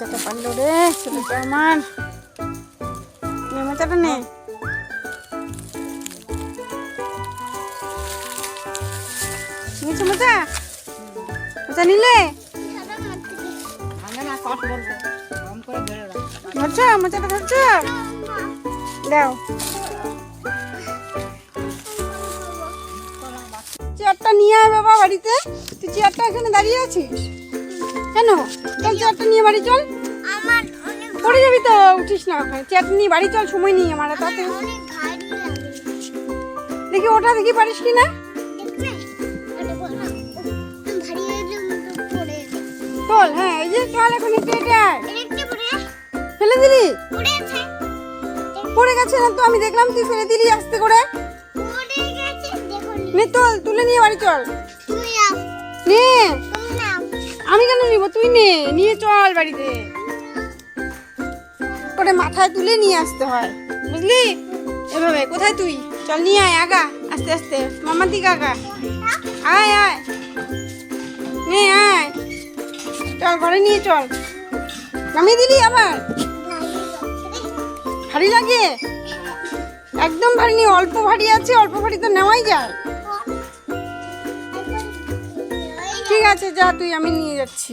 দিল রে ছেলেটা আমার। নে। মোচাটা নে নিয়েছো মোচা মোচা নিলে ধরছো মোচাটা ধরছো? দাও। চেয়ারটা নিয়ে আয় বাবা বাড়িতে। তুই চেয়ারটা এখানে দাঁড়িয়ে আছিস? কেন? চল চেয়ারটা নিয়ে বাড়ি চল। আমার পড়ে যাবি তো উঠিস না ওখানে। চেয়ারটা নিয়ে বাড়ি চল সময় নেই আমার তাতে। দেখি ওটা দেখি পারিস কি না? হয়ে চল হ্যাঁ এই যে চল এখন একটু এটা ফেলে দিলি? পড়ে গেছে। না তো আমি দেখলাম তুই ফেলে দিলি আস্তে করে। নি। চল তুলে নিয়ে বাড়ি চল। নে। নিব তুই নে নিয়ে চল বাড়িতে। করে মাথায় তুলে নিয়ে আসতে হয়। বুঝলি? এভাবে কোথায় তুই? চল নিয়ে আয় আগা আস্তে আস্তে মামার দিকে আগা। আয় আয়। নে আয়। চল ঘরে নিয়ে চল। নামিয়ে দিলি আবার? ভারী লাগে? একদম ভারী নেই অল্প ভারী আছে অল্প ভারী তো নেওয়াই যায়। ঠিক আছে যা তুই আমি নিয়ে যাচ্ছি।